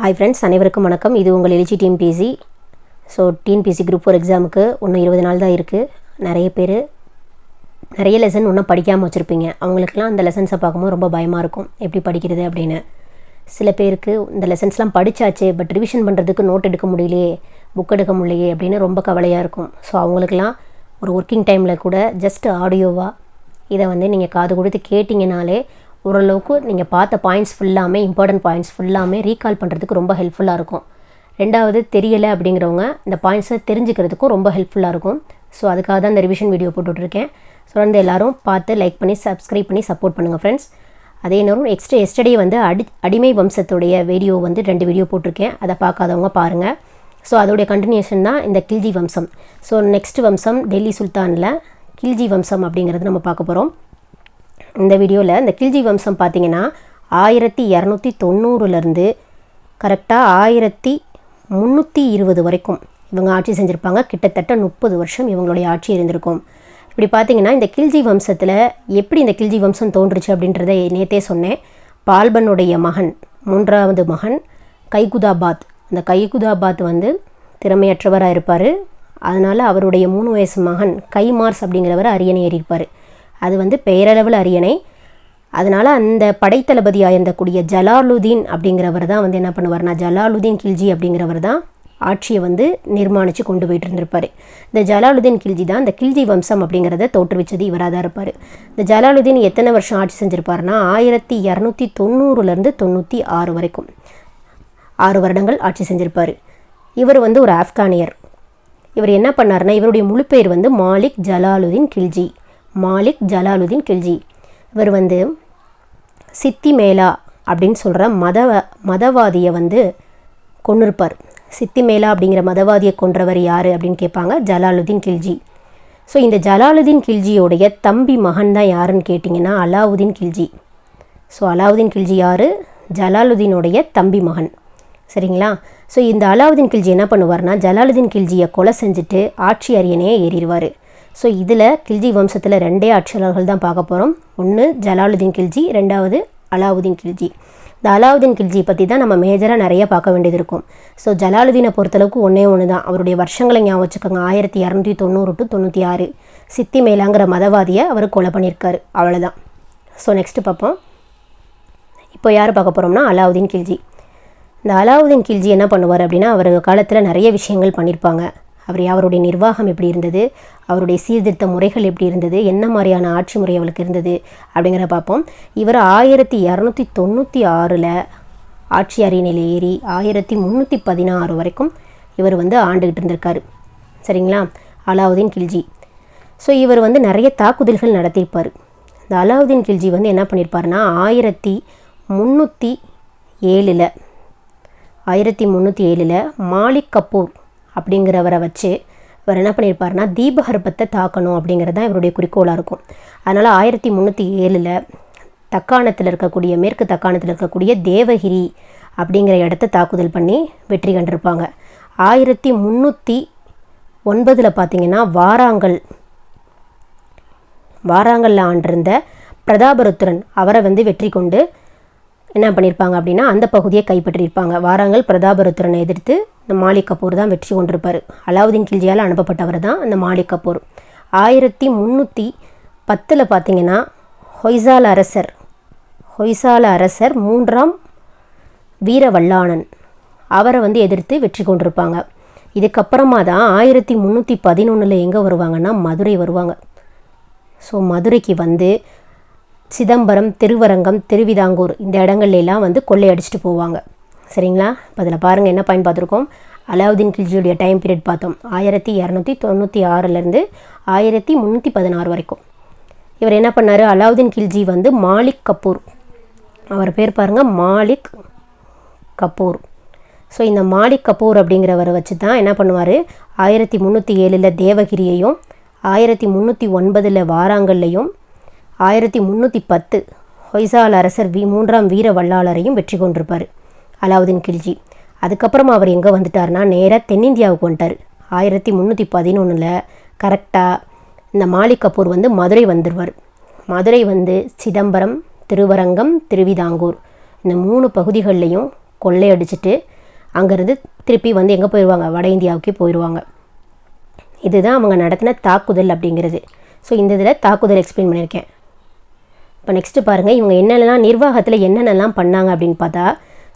Hi friends அனைவருக்கும் வணக்கம். இது உங்கள் எழுச்சி TNPSC so TNPSC group four எக்ஸாமுக்கு இன்னும் இருபது நாள் தான் இருக்குது நிறைய பேர் நிறைய லெசன் இன்னும் படிக்காமல் வச்சுருப்பீங்க. அவங்களுக்குலாம் அந்த லெசன்ஸை பார்க்கும்போது ரொம்ப பயமாக இருக்கும். எப்படி படிக்கிறது அப்படின்னு. சில பேருக்கு இந்த லெசன்ஸ்லாம் படித்தாச்சு பட் ரிவிஷன் பண்ணுறதுக்கு நோட் எடுக்க முடியலையே புக் எடுக்க முடியலையே அப்படின்னு ரொம்ப கவலையாக இருக்கும். ஸோ அவங்களுக்குலாம் ஒரு ஒர்க்கிங் டைமில் கூட ஜஸ்ட் ஆடியோவாக இதை வந்து நீங்கள் காது கொடுத்து கேட்டிங்கனாலே ஓரளவுக்கு நீங்கள் பார்த்த பாயிண்ட்ஸ் ஃபுல்லாமே இம்பார்ட்டன்ட் பாயிண்ட்ஸ் ஃபுல்லாமே ரீகால் பண்ணுறதுக்கு ரொம்ப ஹெல்ப்ஃபுல்லாக இருக்கும். ரெண்டாவது தெரியலை அப்படிங்கிறவங்க இந்த பாயிண்ட்ஸை தெரிஞ்சுக்கிறதுக்கும் ரொம்ப ஹெல்ப்ஃபுல்லாக இருக்கும். ஸோ அதுக்காக தான் இந்த ரிவிஷன் வீடியோ போட்டுட்ருக்கேன். தொடர்ந்து எல்லாரும் பார்த்து லைக் பண்ணி சப்ஸ்கிரைப் பண்ணி சப்போர்ட் பண்ணுங்கள் ஃப்ரெண்ட்ஸ் அதே நேரம் எக்ஸ்ட்ரா எஸ்டர்டே வந்து அடி அடிமை வம்சத்துடைய வீடியோ வந்து ரெண்டு வீடியோ போட்டிருக்கேன். அதை பார்க்காதவங்க பாருங்கள் ஸோ அதோடைய கண்டினியூஷன் தான் இந்த கில்ஜி வம்சம். ஸோ நெக்ஸ்ட் வம்சம் டெல்லி சுல்தானில் கில்ஜி வம்சம் அப்படிங்கிறது நம்ம பார்க்க போகிறோம் இந்த வீடியோவில் இந்த கில்ஜி வம்சம் பார்த்தீங்கன்னா ஆயிரத்தி இரநூத்தி தொண்ணூறுலேருந்து கரெக்டாக ஆயிரத்தி முந்நூற்றி இருபது வரைக்கும் இவங்க ஆட்சி செஞ்சுருப்பாங்க. கிட்டத்தட்ட முப்பது வருஷம் இவங்களுடைய ஆட்சி இருந்திருக்கும். இப்படி பார்த்தீங்கன்னா இந்த கில்ஜி வம்சத்தில் எப்படி இந்த கில்ஜி வம்சம் தோன்றுச்சு அப்படின்றத நேத்தே சொன்னேன். பால்பனுடைய மகன் மூன்றாவது மகன் கைகுதாபாத். அந்த கைகுதாபாத் வந்து திறமையற்றவராக இருப்பார். அதனால் அவருடைய மூணு வயசு மகன் கைமார்ஸ் அப்படிங்கிறவர் அரியணை ஏறியிருப்பார் அது வந்து பெயரளவில் அரியணை. அதனால் அந்த படைத்தளபதியாக இருந்தக்கூடிய ஜலாலுதீன் அப்படிங்கிறவர் தான் வந்து என்ன பண்ணுவார்னா ஜலாலுதீன் கில்ஜி அப்படிங்கிறவர் தான் ஆட்சியை வந்து நிர்மாணித்து கொண்டு போயிட்டு இருந்திருப்பார். இந்த ஜலாலுதீன் கில்ஜி தான் இந்த கில்ஜி வம்சம் அப்படிங்கிறத தோற்றுவிச்சது இவராக தான் இருப்பார். இந்த ஜலாலுதீன் எத்தனை வருஷம் ஆட்சி செஞ்சுருப்பாருன்னா ஆயிரத்தி இரநூத்தி தொண்ணூறுலேருந்து தொண்ணூற்றி ஆறு வரைக்கும் ஆறு வருடங்கள் ஆட்சி செஞ்சுருப்பார். இவர் வந்து ஒரு ஆப்கானியர். இவர் என்ன பண்ணார்னா இவருடைய முழு பேர் வந்து மாலிக் ஜலாலுதீன் கில்ஜி. மாலிக் ஜலாலுதீன் கில்ஜி. இவர் வந்து சித்தி மேலா அப்படின்னு சொல்கிற மத மதவாதியை வந்து கொண்டிருப்பார் சித்தி மேலா அப்படிங்கிற மதவாதியை கொன்றவர் யார் அப்படின்னு கேட்பாங்க ஜலாலுதீன் கில்ஜி. ஸோ இந்த ஜலாலுதீன் கில்ஜியோடைய தம்பி மகன் தான் யாருன்னு கேட்டிங்கன்னா அலாவுதீன் கில்ஜி. ஸோ அலாவுதீன் கில்ஜி யார்? ஜலாலுதீனுடைய தம்பி மகன். சரிங்களா? ஸோ இந்த அலாவுதீன் கில்ஜி என்ன பண்ணுவார்னா ஜலாலுதீன் கில்ஜியை கொலை செஞ்சுட்டு ஆட்சி அரியணையே ஏறிடுவார். ஸோ இதில் கில்ஜி வம்சத்தில் ரெண்டே ஆட்சியாளர்கள் தான் பார்க்க போகிறோம் ஒன்று ஜலாலுதீன் கில்ஜி ரெண்டாவது அலாவுதீன் கில்ஜி. இந்த அலாவுதீன் கில்ஜி பற்றி தான் நம்ம மேஜராக நிறைய பார்க்க வேண்டியது இருக்கும். ஸோ ஜலாலுதீனை பொறுத்தளவுக்கு ஒன்றே ஒன்று தான் அவருடைய வருஷங்களை ஞாபகம் வச்சுக்கோங்க. ஆயிரத்தி இரநூத்தி தொண்ணூறு டு தொண்ணூற்றி ஆறு. சித்தி மேலாங்கிற மதவாதியை அவர் கொலை பண்ணியிருக்காரு. அவ்வளோதான் ஸோ நெக்ஸ்ட்டு பார்ப்போம். இப்போ யார் பார்க்க போகிறோம்னா அலாவுதீன் கில்ஜி. இந்த அலாவுதீன் கில்ஜி என்ன பண்ணுவார் அப்படின்னா அவர் காலத்தில் நிறைய விஷயங்கள் பண்ணியிருப்பாங்க. அவர் அவருடைய நிர்வாகம் எப்படி இருந்தது? அவருடைய சீர்திருத்த முறைகள் எப்படி இருந்தது? என்ன மாதிரியான ஆட்சி முறை அவளுக்கு இருந்தது? அப்படிங்கிற பார்ப்போம். இவர் ஆயிரத்தி இரநூத்தி தொண்ணூற்றி ஆறில் ஆட்சி அரியணையில் ஏறி ஆயிரத்தி முந்நூற்றி பதினாறு வரைக்கும் இவர் வந்து ஆண்டுகிட்டு இருந்திருக்காரு. சரிங்களா? அலாவுதீன் கில்ஜி. ஸோ இவர் வந்து நிறைய தாக்குதல்கள் நடத்தியிருப்பார். இந்த அலாவுதீன் கில்ஜி வந்து என்ன பண்ணியிருப்பாருன்னா ஆயிரத்தி முந்நூற்றி ஏழில் ஆயிரத்தி முந்நூற்றி ஏழில் மாலிக் கபூர் அப்படிங்கிறவரை வச்சு இவர் என்ன பண்ணியிருப்பார்னா தீபகற்பத்தை தாக்கணும் அப்படிங்கிறது தான் இவருடைய குறிக்கோளாக இருக்கும். அதனால் ஆயிரத்தி முந்நூற்றி ஏழில் தக்காணத்தில் இருக்கக்கூடிய மேற்கு தக்காணத்தில் இருக்கக்கூடிய தேவகிரி அப்படிங்கிற இடத்த தாக்குதல் பண்ணி வெற்றி கண்டிருப்பாங்க. ஆயிரத்தி முந்நூற்றி ஒன்பதில் பார்த்தீங்கன்னா வாராங்கல் வாராங்கல்ல ஆண்டிருந்த பிரதாபருத்திரன் அவரை வந்து வெற்றி கொண்டு என்ன பண்ணியிருப்பாங்க அப்படின்னா அந்த பகுதியை கைப்பற்றியிருப்பாங்க. வாராங்கல் பிரதாபருத்திரனை எதிர்த்து இந்த மாலிக் கபூர் தான் வெற்றி கொண்டிருப்பார். அலாவுதீன் கில்ஜியால் அனுப்பப்பட்டவர் தான் அந்த மாலிக் கபூர். ஆயிரத்தி முந்நூற்றி பத்தில் பார்த்தீங்கன்னா ஹொய்சால அரசர் ஹொய்சால அரசர் மூன்றாம் வீரவல்லாளன் அவரை வந்து எதிர்த்து வெற்றி கொண்டிருப்பாங்க. இதுக்கப்புறமா தான் ஆயிரத்தி முந்நூற்றி பதினொன்றில் எங்கே வருவாங்கன்னா மதுரை வருவாங்க. ஸோ மதுரைக்கு வந்து சிதம்பரம் திருவரங்கம் திருவிதாங்கூர் இந்த இடங்கள்லாம் வந்து கொள்ளையடிச்சிட்டு போவாங்க. சரிங்களா? இப்போ அதில் பாருங்கள் என்ன பாயிண்ட் பார்த்துருக்கோம்? அலாவுதீன் கில்ஜியுடைய டைம் பீரியட் பார்த்தோம். ஆயிரத்தி இரநூத்தி தொண்ணூற்றி ஆறுலேருந்து ஆயிரத்தி முந்நூற்றி பதினாறு வரைக்கும். இவர் என்ன பண்ணார்? அலாவுதீன் கில்ஜி வந்து மாலிக் கபூர். அவர் பேர் பாருங்கள் மாலிக் கபூர். ஸோ இந்த மாலிக் கபூர் அப்படிங்கிறவரை வச்சு தான் என்ன பண்ணுவார்? ஆயிரத்தி முந்நூற்றி ஏழில் தேவகிரியையும் ஆயிரத்தி முந்நூற்றி ஒன்பதில் வாராங்கல்லையும் ஆயிரத்தி முந்நூற்றி பத்து. ஹொய்சால் அரசர் வி மூன்றாம் வீர வல்லாளரையும் வெற்றி கொண்டிருப்பார். அலாவுதீன் கில்ஜி. அதுக்கப்புறமா அவர் எங்கே வந்துட்டார்னா நேராக தென்னிந்தியாவுக்கு வந்துட்டார். ஆயிரத்தி முந்நூற்றி பதினொன்றில் கரெக்டாக இந்த மாலிக் கபூர் வந்து மதுரை வந்துடுவார் மதுரை வந்து சிதம்பரம் திருவரங்கம் திருவிதாங்கூர் இந்த மூணு பகுதிகள்லையும் கொள்ளையடிச்சிட்டு அங்கேருந்து திருப்பி வந்து எங்கே போயிடுவாங்க வட இந்தியாவுக்கே போயிடுவாங்க இதுதான் அவங்க நடத்தின தாக்குதல் அப்படிங்கிறது. ஸோ இந்த இதில் தாக்குதல் எக்ஸ்பிளைன் பண்ணியிருக்கேன். இப்போ நெக்ஸ்ட்டு பாருங்கள் இவங்க என்னென்னலாம் நிர்வாகத்தில் என்னென்னலாம் பண்ணாங்க அப்படின்னு பார்த்தா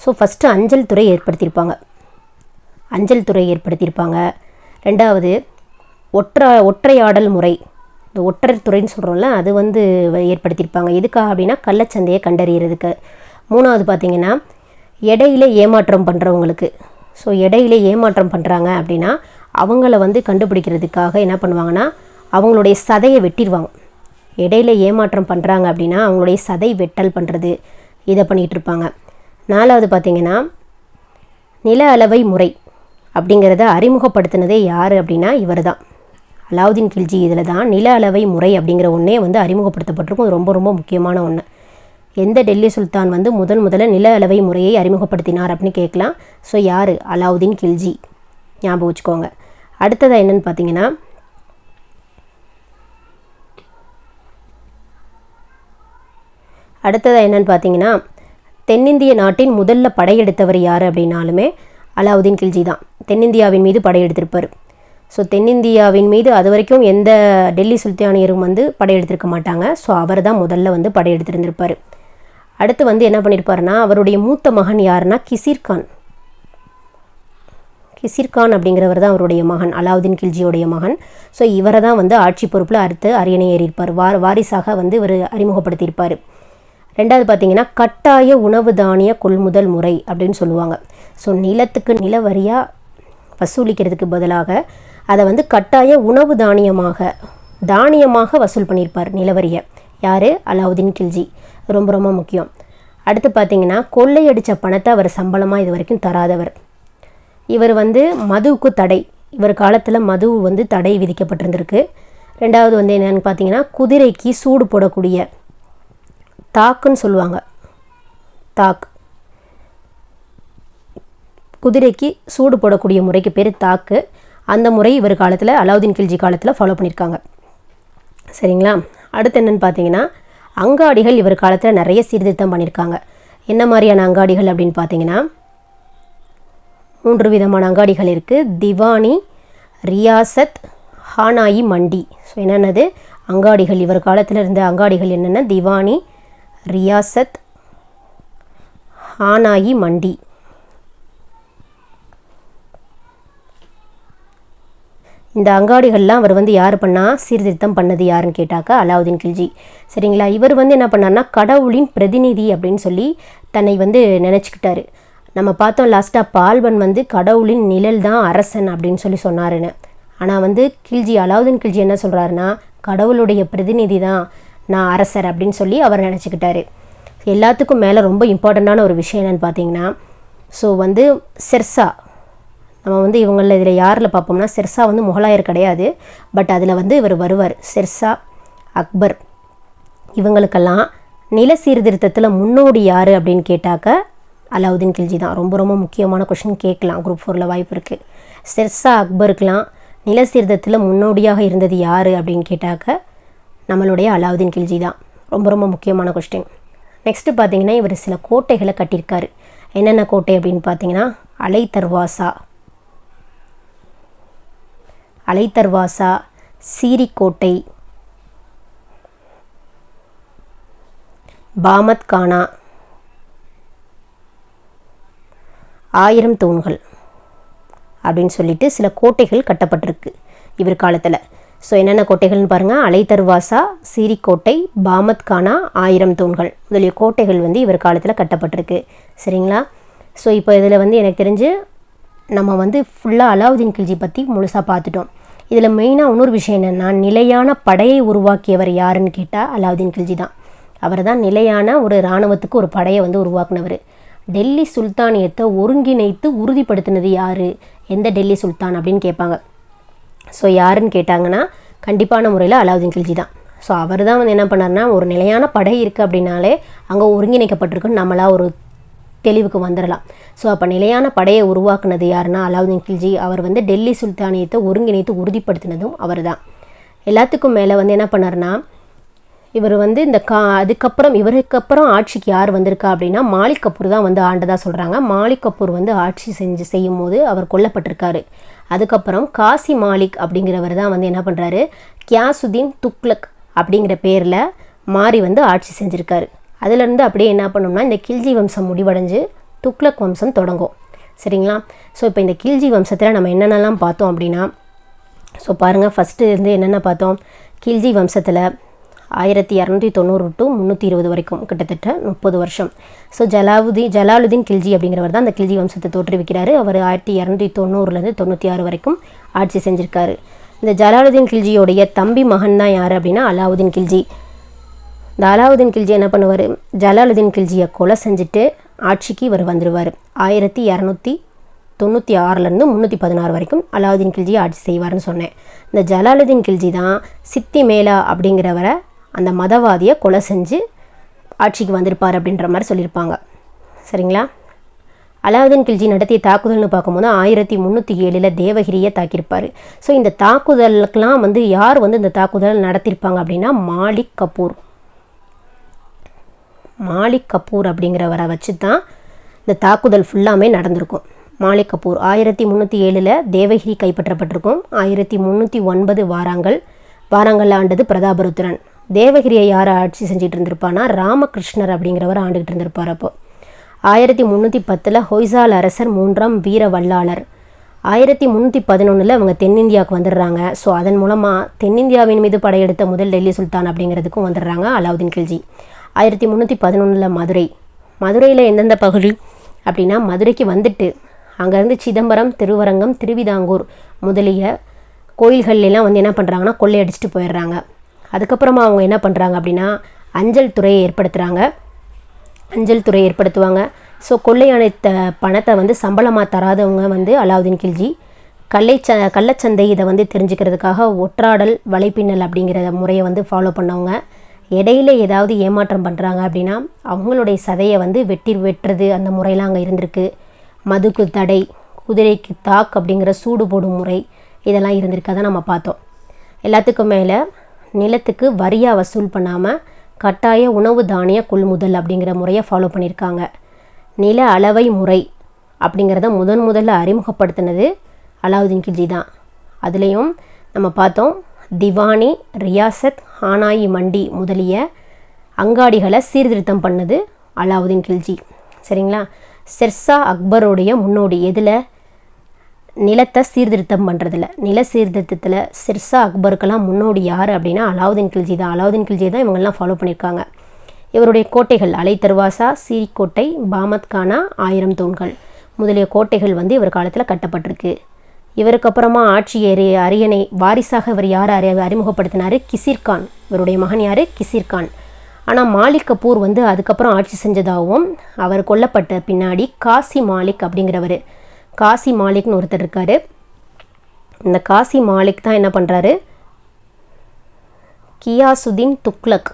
ஸோ ஃபஸ்ட்டு அஞ்சல் துறை ஏற்படுத்தியிருப்பாங்க. அஞ்சல் துறை ஏற்படுத்தியிருப்பாங்க. ரெண்டாவது ஒற்றை ஒற்றையாடல் முறை. இந்த ஒற்றை துறைன்னு சொல்கிறோம்ல அது வந்து வ- ஏற்படுத்தியிருப்பாங்க. எதுக்காக அப்படின்னா கள்ளச்சந்தையை கண்டறியறதுக்கு. மூணாவது பார்த்தீங்கன்னா எடையில ஏமாற்றம் பண்ணுறவங்களுக்கு ஸோ எடையில ஏமாற்றம் பண்ணுறாங்க அப்படின்னா அவங்கள வந்து கண்டுபிடிக்கிறதுக்காக என்ன பண்ணுவாங்கன்னா அவங்களுடைய சதையை வெட்டிடுவாங்க. இடையில ஏமாற்றம் பண்ணுறாங்க அப்படின்னா அவங்களுடைய சதை வெட்டல் பண்ணுறது இதை பண்ணிகிட்டு இருப்பாங்க. நாலாவது பார்த்திங்கன்னா நில அளவை முறை அப்படிங்கிறத அறிமுகப்படுத்தினதே யார் அப்படின்னா இவர் தான் அலாவுதீன் கில்ஜி இதில் தான் நில அளவை முறை அப்படிங்கிற ஒன்றே வந்து அறிமுகப்படுத்தப்பட்டிருக்கும். ரொம்ப ரொம்ப முக்கியமான ஒன்று எந்த டெல்லி சுல்தான் வந்து முதன் முதல்ல நில அளவை முறையை அறிமுகப்படுத்தினார் அப்படின்னு கேட்கலாம். ஸோ யார்? அலாவுதீன் கில்ஜி. ஞாபகம் வச்சுக்கோங்க. அடுத்ததாக என்னென்னு பார்த்தீங்கன்னா அடுத்ததாக என்னென்னு பார்த்தீங்கன்னா தென்னிந்திய நாட்டின் முதல்ல படையெடுத்தவர் யார் அப்படின்னாலுமே அலாவுதீன் கில்ஜி தான். தென்னிந்தியாவின் மீது படையெடுத்திருப்பார். ஸோ தென்னிந்தியாவின் மீது அது வரைக்கும் எந்த டெல்லி சுல்தானியரும் வந்து படையெடுத்திருக்க மாட்டாங்க. ஸோ அவர் தான் முதல்ல வந்து படையெடுத்திருந்திருப்பார். அடுத்து வந்து என்ன பண்ணியிருப்பாருன்னா அவருடைய மூத்த மகன் யாருன்னா கிசிர்கான் கிசிர்கான் அப்படிங்கிறவர் தான் அவருடைய மகன் அலாவுதீன் கில்ஜியோடைய மகன். ஸோ இவரை தான் வந்து ஆட்சி பொறுப்பில் அறுத்து அரியணை ஏறியிருப்பார் வார் வாரிசாக வந்து இவர் அறிமுகப்படுத்தியிருப்பார். ரெண்டாவது பார்த்தீங்கன்னா கட்டாய உணவு தானிய கொள்முதல் முறை அப்படின்னு சொல்லுவாங்க. ஸோ நிலத்துக்கு நிலவரியாக வசூலிக்கிறதுக்கு பதிலாக அதை வந்து கட்டாய உணவு தானியமாக தானியமாக வசூல் பண்ணியிருப்பார் நிலவரியை. யார்? அலாவுதீன் கில்ஜி. ரொம்ப ரொம்ப முக்கியம். அடுத்து பார்த்தீங்கன்னா கொள்ளையடித்த பணத்தை அவர் சம்பளமாக இது வரைக்கும் தராதவர். இவர் வந்து மதுவுக்கு தடை. இவர் காலத்தில் மது வந்து தடை விதிக்கப்பட்டிருந்திருக்கு. ரெண்டாவது வந்து என்னென்னு பார்த்தீங்கன்னா குதிரைக்கு சூடு போடக்கூடிய தாக்குன்னு சொல்லுவாங்க. தாக். குதிரைக்கு சூடு போடக்கூடிய முறைக்கு பேர் தாக்கு. அந்த முறை இவர் காலத்தில் அலாவுதீன் கில்ஜி காலத்தில் ஃபாலோ பண்ணியிருக்காங்க சரிங்களா? அடுத்து என்னென்னு பார்த்தீங்கன்னா அங்காடிகள் இவர் காலத்தில் நிறைய சீர்திருத்தம் பண்ணியிருக்காங்க என்ன மாதிரியான அங்காடிகள் அப்படின்னு பார்த்தீங்கன்னா மூன்று விதமான அங்காடிகள் இருக்குது திவானி ரியாசத் ஹானாயி மண்டி. ஸோ என்னென்னது? அங்காடிகள். இவர் காலத்தில் இருந்த அங்காடிகள் என்னென்னா? திவானி ரியாசத் ஹானாயி மண்டி. இந்த அங்காடிகள்லாம் அவர் வந்து யார் பண்ணால் சீர்திருத்தம் பண்ணது யாருன்னு கேட்டாக்கா அலாவுதீன் கில்ஜி. சரிங்களா? இவர் வந்து என்ன பண்ணார்னா கடவுளின் பிரதிநிதி அப்படின்னு சொல்லி தன்னை வந்து நினச்சிக்கிட்டாரு. நம்ம பார்த்தோம் லாஸ்ட்டாக பால்வன் வந்து கடவுளின் நிழல் தான் அரசன் அப்படின்னு சொல்லி சொன்னாருன்னு. ஆனால் வந்து கில்ஜி அலாவுதீன் கில்ஜி என்ன சொல்கிறாருன்னா கடவுளுடைய பிரதிநிதி தான் நான் அரசர் அப்படின்னு சொல்லி அவர் நினச்சிக்கிட்டாரு. எல்லாத்துக்கும் மேலே ரொம்ப இம்பார்ட்டண்ட்டான ஒரு விஷயம் என்னென்னு பார்த்தீங்கன்னா ஸோ வந்து செர்சா நம்ம வந்து இவங்களில் இதில் யாரில் பார்ப்போம்னா செர்சா வந்து முகலாயர் கிடையாது பட் அதில் வந்து இவர் வருவார். செர்சா அக்பர் இவங்களுக்கெல்லாம் நில சீர்திருத்தத்தில் முன்னோடி யார் அப்படின்னு கேட்டாக்க அலாவுதீன் கில்ஜி தான். ரொம்ப ரொம்ப முக்கியமான கொஷின் கேட்கலாம். குரூப் ஃபோரில் வாய்ப்பு இருக்குது செர்சா அக்பருக்கெலாம் நில சீர்திருத்தத்தில் முன்னோடியாக இருந்தது யார் அப்படின்னு கேட்டாக்க நம்மளுடைய அலாவுதீன் கில்ஜி தான். ரொம்ப ரொம்ப முக்கியமான கொஸ்டின் நெக்ஸ்ட்டு பார்த்தீங்கன்னா இவர் சில கோட்டைகளை கட்டியிருக்காரு. என்னென்ன கோட்டை அப்படின்னு பார்த்தீங்கன்னா அலை தர்வாசா அலைத்தர்வாசா சீரிக்கோட்டை. பாமத் கானா ஆயிரம் தூண்கள் அப்படின்னு சொல்லிட்டு சில கோட்டைகள் கட்டப்பட்டிருக்கு இவர் காலத்தில். ஸோ என்னென்ன கோட்டைகள்னு பாருங்கள் அலைதர்வாசா சீரிக்கோட்டை பாமத் கானா ஆயிரம் தூண்கள். முதலிய கோட்டைகள் வந்து இவர் காலத்தில் கட்டப்பட்டிருக்கு. சரிங்களா? ஸோ இப்போ இதில் வந்து எனக்கு தெரிஞ்சு நம்ம வந்து ஃபுல்லாக அலாவுதீன் கில்ஜி பற்றி முழுசாக பார்த்துட்டோம் இதில் மெயினாக இன்னொரு விஷயம் என்னென்னா நிலையான படையை உருவாக்கியவர் யாருன்னு கேட்டால் அலாவுதீன் கில்ஜி தான். அவர் தான் நிலையான ஒரு இராணுவத்துக்கு ஒரு படையை வந்து உருவாக்குனவர். டெல்லி சுல்தானியத்தை ஒருங்கிணைத்து உறுதிப்படுத்தினது யார்? எந்த டெல்லி சுல்தான் அப்படின்னு கேட்பாங்க. ஸோ யாருன்னு கேட்டாங்கன்னா கண்டிப்பான முறையில் அலாவுதீன் கில்ஜி தான். ஸோ அவர் தான் வந்து என்ன பண்ணார்னா ஒரு நிலையான படை இருக்குது அப்படின்னாலே அங்கே ஒருங்கிணைக்கப்பட்டிருக்குன்னு நம்மளாக ஒரு தெளிவுக்கு வந்துடலாம் ஸோ அப்போ நிலையான படையை உருவாக்குனது யாருன்னா அலாவுதீன் கில்ஜி. அவர் வந்து டெல்லி சுல்தானியத்தை ஒருங்கிணைத்து உறுதிப்படுத்தினதும் அவர் தான் எல்லாத்துக்கும் மேலே வந்து என்ன பண்ணார்னா இவர் வந்து இந்த கா அதுக்கப்புறம் இவருக்கு அப்புறம் ஆட்சிக்கு யார் வந்திருக்கா அப்படின்னா மாலிக் கபூர் தான் வந்து ஆண்டதாக சொல்கிறாங்க மாலிக் கபூர் வந்து ஆட்சி செஞ்சு செய்யும் போது அவர் கொல்லப்பட்டிருக்காரு. அதுக்கப்புறம் காசி மாலிக் அப்படிங்கிறவர் தான் வந்து என்ன பண்ணுறாரு கியாசுதீன் துக்லக் அப்படிங்கிற பேரில் மாறி வந்து ஆட்சி செஞ்சுருக்காரு. அதுலேருந்து அப்படியே என்ன பண்ணோம்னா இந்த கில்ஜி வம்சம் முடிவடைஞ்சு துக்லக் வம்சம் தொடங்கும். சரிங்களா? ஸோ இப்போ இந்த கில்ஜி வம்சத்தில் நம்ம என்னென்னலாம் பார்த்தோம் அப்படின்னா ஸோ பாருங்கள் ஃபஸ்ட்டு இருந்து என்னென்ன பார்த்தோம்? கில்ஜி வம்சத்தில் ஆயிரத்தி இரநூத்தி தொண்ணூறு டு முந்நூற்றி இருபது வரைக்கும் கிட்டத்தட்ட முப்பது வருஷம். ஸோ ஜலாவுதீன் ஜலாலுதீன் கில்ஜி அப்படிங்கிறவர் தான் அந்த கில்ஜி வம்சத்தை தோற்றுவிக்கிறாரு. அவர் ஆயிரத்தி இரநூத்தி தொண்ணூறுலேருந்து தொண்ணூற்றி ஆறு வரைக்கும் ஆட்சி செஞ்சுருக்காரு. இந்த ஜலாலுதீன் கில்ஜியோடைய தம்பி மகன் தான் யார் அப்படின்னா அலாவுதீன் கில்ஜி. இந்த அலாவுதீன் கில்ஜி என்ன பண்ணுவார்? ஜலாலுதீன் கில்ஜியை கொலை செஞ்சுட்டு ஆட்சிக்கு இவர் வந்துடுவார் ஆயிரத்தி இரநூத்தி தொண்ணூற்றி ஆறுலேருந்து முந்நூற்றி பதினாறு வரைக்கும் அலாவுதீன் கில்ஜி ஆட்சி செய்வார்னு சொன்னேன். இந்த ஜலாலுதீன் கில்ஜி தான் சித்தி மேலா அப்படிங்கிறவரை அந்த மதவாதியை கொலை செஞ்சு ஆட்சிக்கு வந்திருப்பார் அப்படின்ற மாதிரி சொல்லியிருப்பாங்க. சரிங்களா? அலாவுதீன் கில்ஜி நடத்திய தாக்குதல்னு பார்க்கும்போது ஆயிரத்தி முந்நூற்றி ஏழில் தேவகிரியை தாக்கியிருப்பார். ஸோ இந்த தாக்குதலுக்கெலாம் வந்து யார் வந்து இந்த தாக்குதல் நடத்தியிருப்பாங்க அப்படின்னா மாலிக் கபூர். மாலிக் கபூர் அப்படிங்கிறவரை வச்சு தான் இந்த தாக்குதல் ஃபுல்லாமே நடந்திருக்கும். மாலிக் கபூர் ஆயிரத்தி முந்நூற்றி ஏழில் தேவகிரி கைப்பற்றப்பட்டிருக்கும். ஆயிரத்தி முந்நூற்றி ஒன்பது வாராங்கள் வாராங்கள் ஆண்டது பிரதாபருத்திரன் தேவகிரியை யார் ஆட்சி செஞ்சுட்டு இருந்திருப்பானா? ராமகிருஷ்ணர் அப்படிங்கிறவர் ஆண்டுகிட்டு இருந்திருப்பார் அப்போ. ஆயிரத்தி முந்நூற்றி பத்தில் ஹொய்சால் அரசர் மூன்றாம் வீர வல்லாளர். ஆயிரத்தி முந்நூற்றி பதினொன்றில் அவங்க தென்னிந்தியாவுக்கு வந்துடுறாங்க. ஸோ அதன் மூலமாக தென்னிந்தியாவின் மீது படையெடுத்த முதல் டெல்லி சுல்தான் அப்படிங்கிறதுக்கும் வந்துடுறாங்க அலாவுதீன் கில்ஜி. ஆயிரத்தி முந்நூற்றி பதினொன்றில் மதுரை. மதுரையில் எந்தெந்த பகுதி அப்படின்னா மதுரைக்கு வந்துட்டு அங்கேருந்து சிதம்பரம் திருவரங்கம் திருவிதாங்கூர் முதலிய கோயில்கள்லாம் வந்து என்ன பண்ணுறாங்கன்னா கொள்ளையடிச்சிட்டு போயிடுறாங்க. அதுக்கப்புறமா அவங்க என்ன பண்ணுறாங்க அப்படின்னா அஞ்சல் துறையை ஏற்படுத்துகிறாங்க அஞ்சல் துறை ஏற்படுத்துவாங்க. ஸோ கொள்ளையணைத்த பணத்தை வந்து சம்பளமாக தராதவங்க வந்து அலாவுதீன் கில்ஜி. கள்ளைச்ச கள்ளச்சந்தை இதை வந்து தெரிஞ்சுக்கிறதுக்காக ஒற்றாடல் வலைப்பின்னல் அப்படிங்கிற முறையை வந்து ஃபாலோ பண்ணவங்க. இடையில ஏதாவது ஏமாற்றம் பண்ணுறாங்க அப்படின்னா அவங்களுடைய சதையை வந்து வெட்டி வெட்டுறது அந்த முறையெல்லாம் அங்கே இருந்திருக்கு. மதுக்கு தடை குதிரைக்கு தாக் அப்படிங்கிற சூடு போடும் முறை இதெல்லாம் இருந்திருக்கு. நம்ம பார்த்தோம். எல்லாத்துக்கும் மேலே நிலத்துக்கு வரியாக வசூல் பண்ணாமல் கட்டாய உணவு தானிய கொள்முதல் அப்படிங்கிற முறையை ஃபாலோ பண்ணியிருக்காங்க நில அளவை முறை அப்படிங்கிறத முதன் முதல்ல அறிமுகப்படுத்தினது அலாவுதீன் கில்ஜி தான். அதுலேயும் நம்ம பார்த்தோம் திவானி ரியாசத் ஹானாயி மண்டி முதலிய அங்காடிகளை சீர்திருத்தம் பண்ணது அலாவுதீன் கில்ஜி. சரிங்களா? செர்சா அக்பருடைய முன்னோடி எதில் நிலத்தை சீர்திருத்தம் பண்ணுறதில்ல நில சீர்திருத்தத்தில் சிர்சா அக்பருக்கெல்லாம் முன்னோடி யார் அப்படின்னா அலாவுதீன் கில்ஜி தான். அலாவுதீன் கில்ஜி தான் இவங்கெல்லாம் ஃபாலோ பண்ணியிருக்காங்க. இவருடைய கோட்டைகள் அலை தர்வாசா சீரிக்கோட்டை பாமத் கானா ஆயிரம் தூண்கள் முதலிய கோட்டைகள் வந்து இவர் காலத்தில் கட்டப்பட்டிருக்கு. இவருக்கு அப்புறமா ஆட்சி ஏறி அரியணை வாரிசாக இவர் யார் அறி அறிமுகப்படுத்தினார்? கிசிர்கான் இவருடைய மகன் யார்? கிசிர்கான் ஆனால் மாலிக் கபூர் வந்து அதுக்கப்புறம் ஆட்சி செஞ்சதாகவும் அவர் கொல்லப்பட்ட பின்னாடி காசி மாலிக் அப்படிங்கிறவர் காசி மாலிக்னு ஒருத்தர் இருக்கார். இந்த காசி மாலிக் தான் என்ன பண்ணுறாரு கியாசுதீன் துக்லக்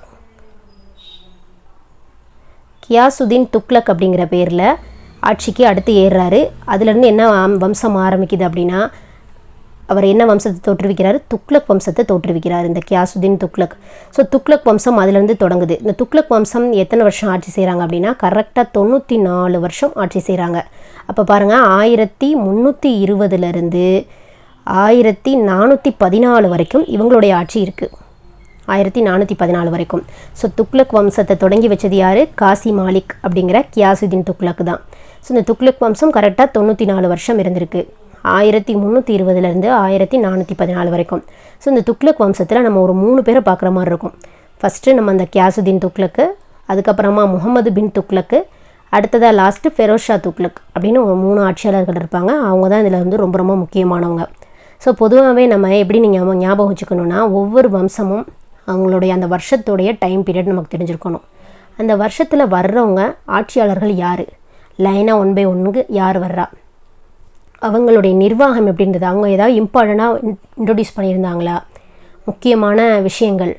கியாசுதீன் துக்லக் அப்படிங்கிற பேரில் ஆட்சிக்கு அடுத்து ஏறுறாரு. அதுலேருந்து என்ன வம்சம் ஆரம்பிக்குது அப்படின்னா அவர் என்ன வம்சத்தை தோற்றுவிக்கிறாரு? துக்லக் வம்சத்தை தோற்றுவிக்கிறார் இந்த கியாசுதீன் துக்லக் ஸோ துக்லக் வம்சம் அதுலேருந்து தொடங்குது. இந்த துக்லக் வம்சம் எத்தனை வருஷம் ஆட்சி செய்கிறாங்க அப்படின்னா கரெக்டாக தொண்ணூற்றி நாலு வருஷம் ஆட்சி செய்கிறாங்க அப்போ பாருங்கள் ஆயிரத்தி முந்நூற்றி இருபதுலேருந்து ஆயிரத்தி நானூற்றி பதினாலு வரைக்கும் இவங்களுடைய ஆட்சி இருக்குது ஆயிரத்தி நானூற்றி பதினாலு வரைக்கும். ஸோ துக்ளக் வம்சத்தை தொடங்கி வச்சது யார்? காசி மாலிக் அப்படிங்கிற கியாசுதீன் துக்ளக் தான். ஸோ இந்த துக்ளக் வம்சம் கரெக்டாக தொண்ணூற்றி நாலு வருஷம் இருந்திருக்கு. ஆயிரத்தி முந்நூற்றி இருபதுலேருந்து ஆயிரத்தி நானூற்றி பதினாலு வரைக்கும். ஸோ இந்த துக்ளக் வம்சத்தில் நம்ம ஒரு மூணு பேரை பார்க்குற மாதிரி இருக்கும். ஃபஸ்ட்டு நம்ம அந்த கியாசுதீன் துக்ளக்கு அதுக்கப்புறமா முகமது பின் துக்ளக்கு அடுத்ததாக லாஸ்ட்டு ஃபெரோஸ் ஷா துக்ளக் அப்படின்னு ஒரு மூணு ஆட்சியாளர்கள் இருப்பாங்க. அவங்க தான் இதில் வந்து ரொம்ப ரொம்ப முக்கியமானவங்க. ஸோ பொதுவாகவே நம்ம எப்படி நீங்கள் ஞாபகம் வச்சுக்கணுன்னா ஒவ்வொரு வம்சமும் அவங்களுடைய அந்த வருஷத்துடைய டைம் பீரியட் நமக்கு தெரிஞ்சிருக்கணும். அந்த வருஷத்தில் வர்றவங்க ஆட்சியாளர்கள் யார்? லைனாக ஒன் பை ஒன்னுக்கு யார் வர்றா? அவங்களுடைய நிர்வாகம் எப்படி இருந்தது? அவங்க ஏதாவது இம்பார்ட்டண்ட்டாக இன்ட்ரொடியூஸ் பண்ணியிருந்தாங்களா? முக்கியமான விஷயங்கள்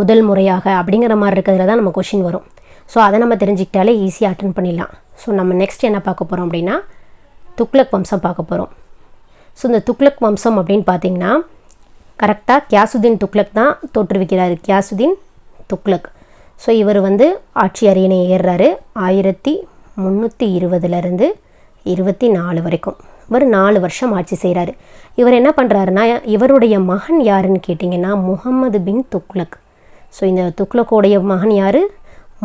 முதல் முறையாக அப்படிங்கிற மாதிரி இருக்கிறதுல தான் நம்ம கொஷின் வரும். ஸோ அதை நம்ம தெரிஞ்சுக்கிட்டாலே ஈஸியாக அட்டன் பண்ணிடலாம். ஸோ நம்ம நெக்ஸ்ட் என்ன பார்க்க போகிறோம் அப்படின்னா துக்ளக் வம்சம் பார்க்க போகிறோம் ஸோ இந்த துக்ளக் வம்சம் அப்படின்னு பார்த்தீங்கன்னா கரெக்டாக கியாசுதீன் துக்ளக் தான் தோற்றுவிக்கிறார். கியாசுதீன் துக்ளக். ஸோ இவர் வந்து ஆட்சி அரியணை ஏறுறாரு ஆயிரத்தி முந்நூற்றி இருபதுலேருந்து இருபத்தி நாலு வரைக்கும். இவர் நாலு வருஷம் ஆட்சி செய்கிறாரு இவர் என்ன பண்ணுறாருன்னா இவருடைய மகன் யாருன்னு கேட்டிங்கன்னா முகம்மது பின் துக்ளக். ஸோ இந்த துக்ளக்கோடைய மகன் யார்?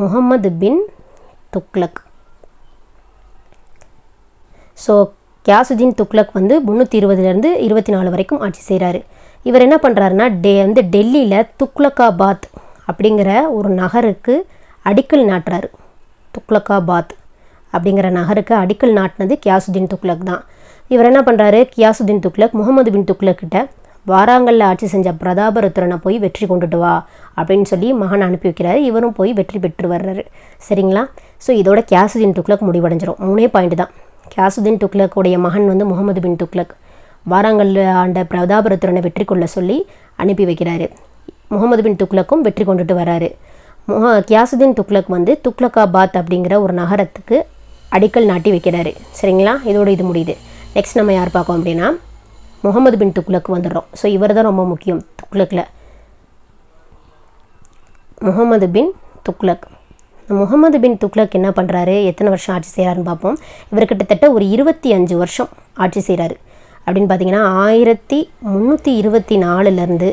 முகம்மது பின் துக்ளக். ஸோ கியாசுதீன் துக்ளக் வந்து முந்நூற்றி இருபதுலேருந்து இருபத்தி நாலு வரைக்கும் ஆட்சி செய்கிறாரு இவர் என்ன பண்ணுறாருன்னா டே வந்து டெல்லியில் துக்ளக்காபாத் அப்படிங்கிற ஒரு நகருக்கு அடிக்கல் நாட்டுறாரு. துக்ளக்காபாத் அப்படிங்கிற நகருக்கு அடிக்கல் நாட்டினது கியாசுதீன் துக்ளக் தான். இவர் என்ன பண்ணுறாரு கியாசுதீன் துக்ளக் முகமது பின் துக்ளக் கிட்ட வாராங்கல்ல ஆட்சி செஞ்ச பிரதாபருத்திரனை போய் வெற்றி கொண்டுட்டு வா அப்படின்னு சொல்லி மகன் அனுப்பி வைக்கிறாரு. இவரும் போய் வெற்றி பெற்று வர்றாரு. சரிங்களா? ஸோ இதோட கியாசுதீன் துக்ளக் முடிவடைஞ்சிரும். மூணே பாயிண்ட் தான். கியாசுதீன் துக்ளக்குடைய மகன் வந்து முகமது பின் துக்ளக். வாராங்கல்ல ஆண்ட பிரதாபருத்திரனை வெற்றி கொள்ள சொல்லி அனுப்பி வைக்கிறாரு. முகமது பின் துக்ளக்கும் வெற்றி கொண்டுட்டு வராரு. முக கியாசுதீன் துக்ளக் வந்து துக்ளக்காபாத் அப்படிங்கிற ஒரு நகரத்துக்கு அடிக்கல் நாட்டி வைக்கிறாரு. சரிங்களா? இதோட இது முடியுது. நெக்ஸ்ட் நம்ம யார் பார்க்கோம் அப்படின்னா முகமது பின் துக்ளக் வந்துடுறோம். ஸோ இவர் தான் ரொம்ப முக்கியம் துக்ளக்கில் முகமது பின் துக்ளக் முகமது பின் துக்ளக் என்ன பண்ணுறாரு எத்தனை வருஷம் ஆட்சி செய்கிறாருன்னு பார்ப்போம். இவர் கிட்டத்தட்ட ஒரு இருபத்தி அஞ்சு வருஷம் ஆட்சி செய்கிறாரு அப்படின்னு பார்த்தீங்கன்னா ஆயிரத்தி முந்நூற்றி இருபத்தி நாலுலேருந்து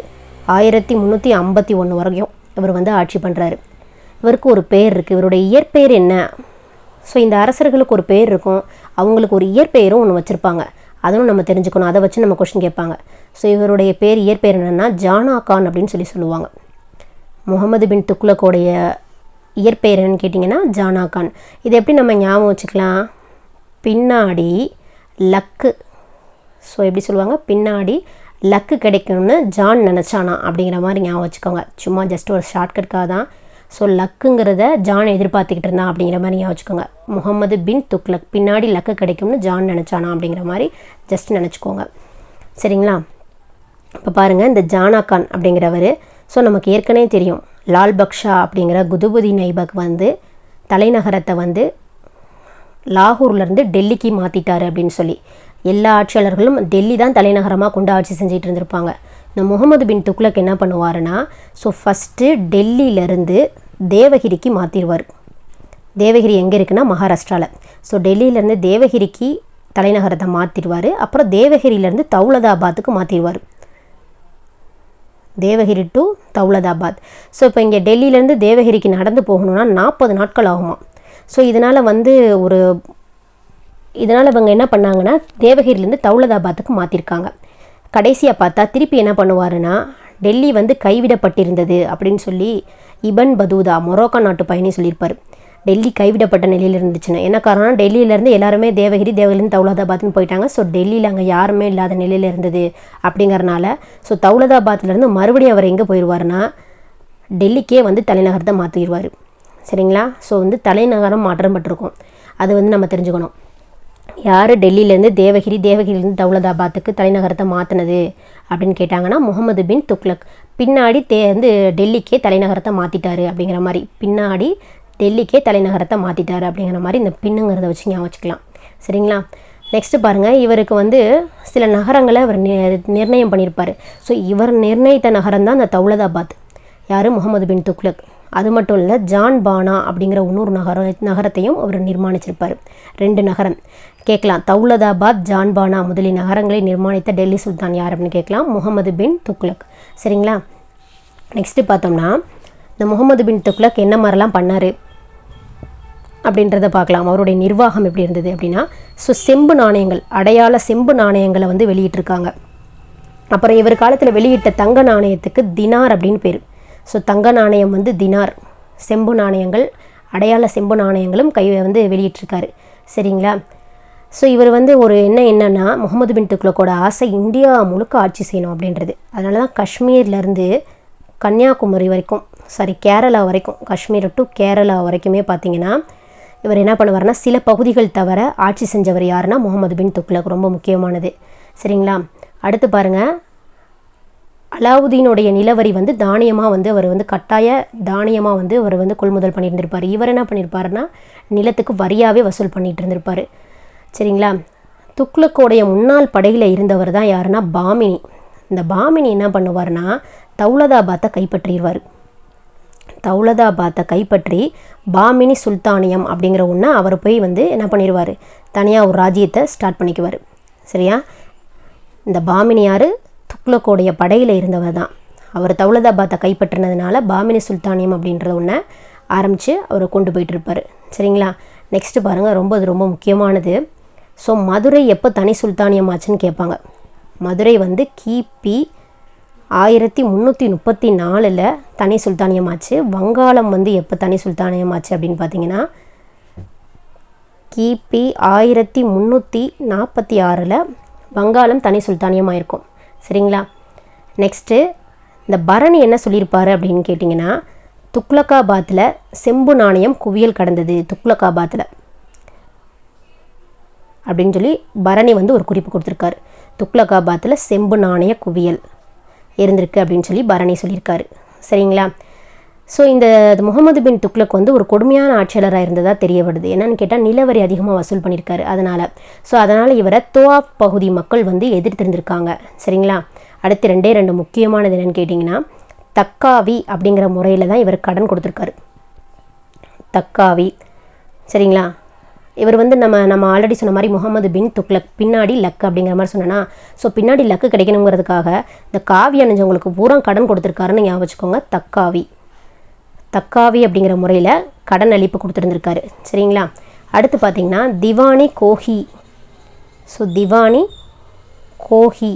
ஆயிரத்தி முந்நூற்றி ஐம்பத்தி ஒன்று வரைக்கும் இவர் வந்து ஆட்சி பண்ணுறாரு இவருக்கு ஒரு பேர் இருக்குது இவருடைய இயற்பெயர் என்ன? ஸோ இந்த அரசர்களுக்கு ஒரு பேர் இருக்கும். அவங்களுக்கு ஒரு இயற்பெயரும் ஒன்று வச்சுருப்பாங்க. அதுவும் நம்ம தெரிஞ்சுக்கணும். அதை வச்சு நம்ம கொஷின் கேட்பாங்க. ஸோ இவருடைய பேர் இயற்பெயர் என்னென்னா ஜானா கான் அப்படின்னு சொல்லி சொல்லுவாங்க. முகமது பின் துக்லக்கோடைய இயற்பெயர் என்னன்னு கேட்டிங்கன்னா ஜானா கான். இது எப்படி நம்ம ஞாபகம் வச்சுக்கலாம்? பின்னாடி லக்கு. ஸோ எப்படி சொல்லுவாங்க? பின்னாடி லக்கு கிடைக்கணும்னு ஜான் நினச்சானா அப்படிங்கிற மாதிரி ஞாபகம் வச்சுக்கோங்க. சும்மா ஜஸ்ட் ஒரு ஷார்ட்கட்காக தான். ஸோ லக்குங்கிறத ஜான் எதிர்பார்த்துக்கிட்டு இருந்தான் அப்படிங்கிற மாதிரி ஞாபகம் வச்சுக்கோங்க. முகமது பின் துக்லக் பின்னாடி லக்கு கிடைக்கும்னு ஜான் நினச்சானா அப்படிங்கிற மாதிரி ஜஸ்ட் நினச்சிக்கோங்க. சரிங்களா? இப்போ பாருங்கள் இந்த ஜானா கான் அப்படிங்கிறவர் ஸோ நமக்கு ஏற்கனவே தெரியும். லால் பக்ஷா அப்படிங்கிற குதுபுதி நைபக் வந்து தலைநகரத்தை வந்து லாகூர்லேருந்து டெல்லிக்கு மாற்றிட்டார் அப்படின்னு சொல்லி. எல்லா ஆட்சியாளர்களும் டெல்லி தான் தலைநகரமாக கொண்டு ஆட்சி செஞ்சுட்டு இருந்திருப்பாங்க. இந்த முகமது பின் துக்ளக் என்ன பண்ணுவாருன்னா ஸோ ஃபஸ்ட்டு டெல்லியிலேருந்து தேவகிரிக்கு மாற்றிடுவார் தேவகிரி எங்கே இருக்குன்னா மகாராஷ்டிராவில் ஸோ டெல்லியிலேருந்து தேவகிரிக்கு தலைநகரத்தை மாற்றிடுவார் அப்புறம் தேவகிரியிலேருந்து தௌலதாபாத்துக்கு மாற்றிடுவார் தேவகிரி டு தௌலதாபாத். ஸோ இப்போ இங்கே டெல்லியிலேருந்து தேவகிரிக்கு நடந்து போகணுன்னா நாற்பது நாட்கள் ஆகுமா? ஸோ இதனால் வந்து ஒரு இதனால் இவங்க என்ன பண்ணாங்கன்னா தேவகிரிலேருந்து தௌலதாபாத்துக்கு மாற்றிருக்காங்க கடைசியாக பார்த்தா திருப்பி என்ன பண்ணுவாருன்னா டெல்லி வந்து கைவிடப்பட்டிருந்தது அப்படின்னு சொல்லி இபன் பதூதா மொரோக்கா நாட்டு பயணி சொல்லியிருப்பார். டெல்லி கைவிடப்பட்ட நிலையில் இருந்துச்சுன்னு என்ன காரணம் டெல்லியிலேருந்து எல்லாருமே தேவகிரி தேவகிரிலேருந்து தௌலதாபாத்னு போயிட்டாங்க. ஸோ டெல்லியில் அங்கே யாருமே இல்லாத நிலையில் இருந்தது அப்படிங்கிறனால ஸோ தௌலதாபாத்லேருந்து மறுபடியும் அவர் எங்கே போயிடுவார்னா டெல்லிக்கே வந்து தலைநகரத்தை மாற்றிடுவார் சரிங்களா? ஸோ வந்து தலைநகரம் மாற்றம் மாற்றப்பட்டிருக்கும். அது வந்து நம்ம தெரிஞ்சுக்கணும். யார் டெல்லியிலேருந்து தேவகிரி தேவகிரிலேருந்து தௌலதாபாத்துக்கு தலைநகரத்தை மாற்றினது அப்படின்னு கேட்டாங்கன்னா முகமது பின் துக்லக் பின்னாடி தே வந்து டெல்லிக்கே தலைநகரத்தை மாற்றிட்டாரு அப்படிங்கிற மாதிரி. பின்னாடி டெல்லிக்கே தலைநகரத்தை மாற்றிட்டாரு அப்படிங்கிற மாதிரி இந்த பின்னுங்கிறத வச்சு ஞாபகம் வச்சுக்கலாம். சரிங்களா? நெக்ஸ்ட்டு பாருங்கள் இவருக்கு வந்து சில நகரங்களை அவர் நி- நிர்ணயம் பண்ணியிருப்பார். ஸோ இவர் நிர்ணயித்த நகரம் தான் இந்த தௌலதாபாத். யார்? முகமது பின் துக்லக் அது மட்டும் இல்லை ஜான் பானா அப்படிங்கிற இன்னொரு நகரம் நகரத்தையும் அவர் நிர்மாணிச்சிருப்பார். ரெண்டு நகரம். கேட்கலாம். தௌலதாபாத் ஜான்பானா முதலிய நகரங்களை நிர்மாணித்த டெல்லி சுல்தான் யார் அப்படின்னு கேட்கலாம். முகமது பின் துக்லக் சரிங்களா? நெக்ஸ்ட்டு பார்த்தோம்னா இந்த முகமது பின் துக்லக் என்ன மாதிரிலாம் பண்ணார்? அப்படின்றத பார்க்கலாம். அவருடைய நிர்வாகம் எப்படி இருந்தது அப்படின்னா ஸோ செம்பு நாணயங்கள் அடையாள செம்பு நாணயங்களை வந்து வெளியிட்டிருக்காங்க. அப்புறம் இவர் காலத்தில் வெளியிட்ட தங்க நாணயத்துக்கு தினார் அப்படின்னு பேர். ஸோ தங்க நாணயம் வந்து தினார். செம்பு நாணயங்கள் அடையாள செம்பு நாணயங்களும் கை வந்து வெளியிட்டிருக்காரு. சரிங்களா? ஸோ இவர் வந்து ஒரு என்ன என்னென்னா முகமது பின் துக்ளக்கோட ஆசை இந்தியா முழுக்க ஆட்சி செய்யணும் அப்படின்றது. அதனால தான் காஷ்மீர்லேருந்து கன்னியாகுமரி வரைக்கும் சாரி கேரளா வரைக்கும் காஷ்மீர் டு கேரளா வரைக்குமே பார்த்தீங்கன்னா இவர் என்ன பண்ணுவார்னா சில பகுதிகள் தவிர ஆட்சி செஞ்சவர் யாருன்னா முகமது பின் துக்ளக். ரொம்ப முக்கியமானது. சரிங்களா? அடுத்து பாருங்கள் அலாவுதீனுடைய நிலவரி வந்து தானியமாக வந்து அவர் வந்து கட்டாய தானியமாக வந்து அவர் வந்து கொள்முதல் பண்ணியிருந்திருப்பார். இவர் என்ன பண்ணியிருப்பாருன்னா நிலத்துக்கு வரியாகவே வசூல் பண்ணிகிட்டு இருந்திருப்பார். சரிங்களா? துக்ளக்கோடைய முன்னாள் படையில் இருந்தவர் தான் யாருன்னா பாமினி. இந்த பாமினி என்ன பண்ணுவார்னா தௌலதாபாத்தை கைப்பற்றிடுவார் தௌலதாபாத்தை கைப்பற்றி பாமினி சுல்தானியம் அப்படிங்கிற ஒன்று அவர் போய் வந்து என்ன பண்ணிடுவார் தனியாக ஒரு ராஜ்யத்தை ஸ்டார்ட் பண்ணிக்குவார். சரியா? இந்த பாமினி யார்? துக்ளக்கோடைய படையில் இருந்தவர் தான். அவர் தௌலதாபாத்தை கைப்பற்றினதுனால பாமினி சுல்தானியம் அப்படின்ற ஒன்று ஆரம்பித்து அவரை கொண்டு போயிட்டு இருப்பார். சரிங்களா? நெக்ஸ்ட்டு பாருங்கள் ரொம்ப அது ரொம்ப முக்கியமானது. ஸோ மதுரை எப்போ தனி சுல்தானியம் ஆச்சுன்னு கேட்பாங்க மதுரை வந்து கிபி ஆயிரத்தி முந்நூற்றி முப்பத்தி நாலில் தனி சுல்தானியம் ஆச்சு வங்காளம் வந்து எப்போ தனி சுல்தானியம் ஆச்சு அப்படின்னு பார்த்தீங்கன்னா கிபி ஆயிரத்தி முந்நூற்றி நாற்பத்தி ஆறில் வங்காளம் தனி சுல்தானியமாக இருக்கும் சரிங்களா? நெக்ஸ்ட்டு இந்த பரணி என்ன சொல்லியிருப்பார் அப்படின்னு கேட்டிங்கன்னா துக்ளக்காபாத்தில் செம்பு நாணயம் குவியல் கடந்தது. துக்ளக்காபாத்தில் அப்படின்னு சொல்லி பரணி வந்து ஒரு குறிப்பு கொடுத்துருக்காரு. துக்ளக்காபாத்தில் செம்பு நாணய குவியல் இருந்திருக்கு அப்படின்னு சொல்லி பரணி சொல்லியிருக்காரு. சரிங்களா? ஸோ இந்த முகமது பின் துக்ளக் வந்து ஒரு கொடுமையான ஆட்சியாளராக இருந்ததாக தெரிய வருது. என்னன்னு கேட்டால் நிலவரி அதிகமாக வசூல் பண்ணியிருக்காரு அதனால். ஸோ அதனால் இவரை தோஆப் பகுதி மக்கள் வந்து எதிர்த்திருந்திருக்காங்க. சரிங்களா? அடுத்து ரெண்டே ரெண்டு முக்கியமானது என்னென்னு கேட்டிங்கன்னா தக்காவி அப்படிங்கிற முறையில் தான் இவர் கடன் கொடுத்துருக்காரு. தக்காவி. சரிங்களா? இவர் வந்து நம்ம நம்ம ஆல்ரெடி சொன்ன மாதிரி முகமது பின் துக்ளக் பின்னாடி லக் அப்படிங்கிற மாதிரி சொன்னேன்னா ஸோ பின்னாடி லக்கு கிடைக்கணுங்கிறதுக்காக இந்த காவி அணிஞ்சவங்களுக்கு பூரா கடன் கொடுத்துருக்காருன்னு ஞாபகம் வச்சுக்கோங்க தக்காவி. தக்காவி அப்படிங்கிற முறையில் கடன் அளிப்பு கொடுத்துருந்துருக்காரு. சரிங்களா? அடுத்து பார்த்தீங்கன்னா திவானி கோஹி. ஸோ திவானி கோஹி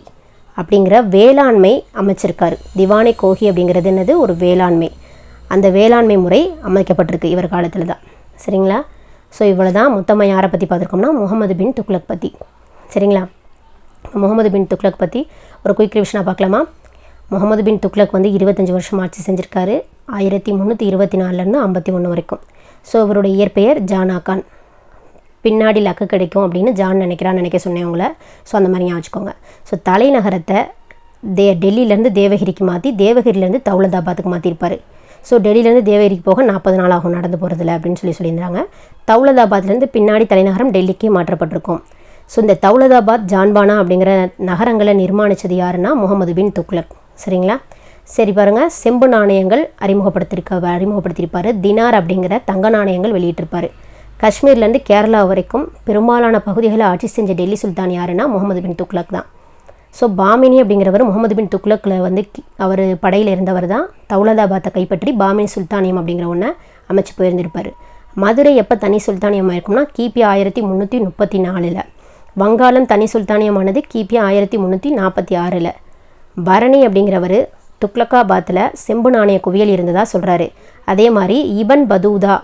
அப்படிங்கிற வேளாண்மை அமைச்சிருக்காரு. திவானி கோஹி அப்படிங்கிறது என்னது? ஒரு வேளாண்மை. அந்த வேளாண்மை முறை அமைக்கப்பட்டிருக்கு இவர் காலத்தில் தான் சரிங்களா? ஸோ இவ்வளோ தான் மொத்தமாக யாரை பற்றி பார்த்துருக்கோம்னா முகமது பின் துக்ளக் பற்றி சரிங்களா? முகமது பின் துக்ளக் பற்றி ஒரு குயிக் ரிவிஷனாக பார்க்கலாமா? முகமது பின் துக்ளக் வந்து இருபத்தஞ்சி வருஷம் ஆட்சி செஞ்சுருக்காரு. ஆயிரத்தி முந்நூற்றி இருபத்தி நாலுலேருந்து ஐம்பத்தி ஒன்று வரைக்கும். ஸோ இவருடைய இயற்பெயர் ஜானா கான். பின்னாடி லக்கு கிடைக்கும் அப்படின்னு ஜான் நினைக்கிறான்னு நினைக்க சொன்னேன் உங்களை. ஸோ அந்த மாதிரி ஞாபகம் வச்சுக்கோங்க. ஸோ தலைநகரத்தை தே டெல்லியிலேருந்து தேவகிரிக்கு மாற்றி தேவகிரிலேருந்து தௌலதாபாத்துக்கு மாற்றிருப்பார் ஸோ டெல்லியிலேருந்து தேவகிரிக்கு போக நாற்பது நாள் ஆகும் நடந்து போகிறதுல அப்படின்னு சொல்லி சொல்லியிருந்தாங்க. தௌலதாபாத்லேருந்து பின்னாடி தலைநகரம் டெல்லிக்கு மாற்றப்பட்டிருக்கும். ஸோ இந்த தௌலதாபாத் ஜான்பானா அப்படிங்கிற நகரங்களை நிர்மாணித்தது யாருன்னா முகமது பின் துக்லக் சரிங்களா? சரி பாருங்கள் செம்பு நாணயங்கள் அறிமுகப்படுத்திருக்க அறிமுகப்படுத்தியிருப்பார். தினார் அப்படிங்கிற தங்க நாணயங்கள் வெளியிட்டிருப்பார். காஷ்மீர்லேருந்து கேரளா வரைக்கும் பெரும்பாலான பகுதிகளை ஆட்சி செஞ்ச டெல்லி சுல்தான் யாருன்னா முகமது பின் துக்லக் தான். ஸோ பாமினி அப்படிங்கிறவர் முகமது பின் துக்ளக்கில் வந்து அவர் படையில் இருந்தவர் தான் தௌலதாபாத்தை கைப்பற்றி பாமினி சுல்தானியம் அப்படிங்கிற ஒன்றை அமைச்சு போயிருந்திருப்பார். மதுரை எப்போ தனி சுல்தானியம் ஆயிருக்கும்னா கிபி ஆயிரத்தி முந்நூற்றி முப்பத்தி நாலில். வங்காளம் தனி சுல்தானியமானது கிபி ஆயிரத்தி முந்நூற்றி நாற்பத்தி ஆறில். பரணி அப்படிங்கிறவர் துக்ளக்காபாத்தில் செம்பு நாணய குவியல் இருந்ததாக சொல்கிறாரு அதே மாதிரி இபன் பதூதா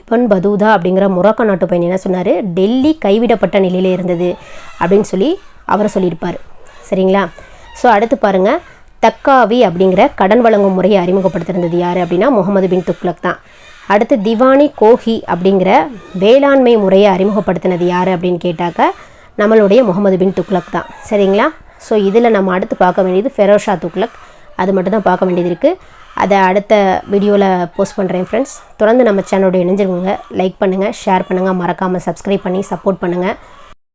இபன் பதூதா அப்படிங்கிற மொரோக்கோ நாட்டு பயணி என்ன சொன்னார்? டெல்லி கைவிடப்பட்ட நிலையில் இருந்தது அப்படின்னு சொல்லி அவர் சொல்லியிருப்பார். சரிங்களா? ஸோ அடுத்து பாருங்கள் தக்காவி அப்படிங்கிற கடன் வழங்கும் முறையை அறிமுகப்படுத்திருந்தது யார் அப்படின்னா முகமது பின் துக்ளக் தான். அடுத்து திவானி கோஹி அப்படிங்கிற வேளாண்மை முறையை அறிமுகப்படுத்தினது யார் அப்படின்னு கேட்டாக்க நம்மளுடைய முகமது பின் துக்ளக் தான். சரிங்களா? ஸோ இதில் நம்ம அடுத்து பார்க்க வேண்டியது ஃபெரோஷா துக்ளக். அது மட்டும் தான் பார்க்க வேண்டியது இருக்குது அதை அடுத்த வீடியோவில் போஸ்ட் பண்ணுறேன் ஃப்ரெண்ட்ஸ் தொடர்ந்து நம்ம சேனலோட இணைஞ்சிருக்கோங்க லைக் பண்ணுங்கள் ஷேர் பண்ணுங்கள் மறக்காமல் சப்ஸ்கிரைப் பண்ணி சப்போர்ட் பண்ணுங்கள்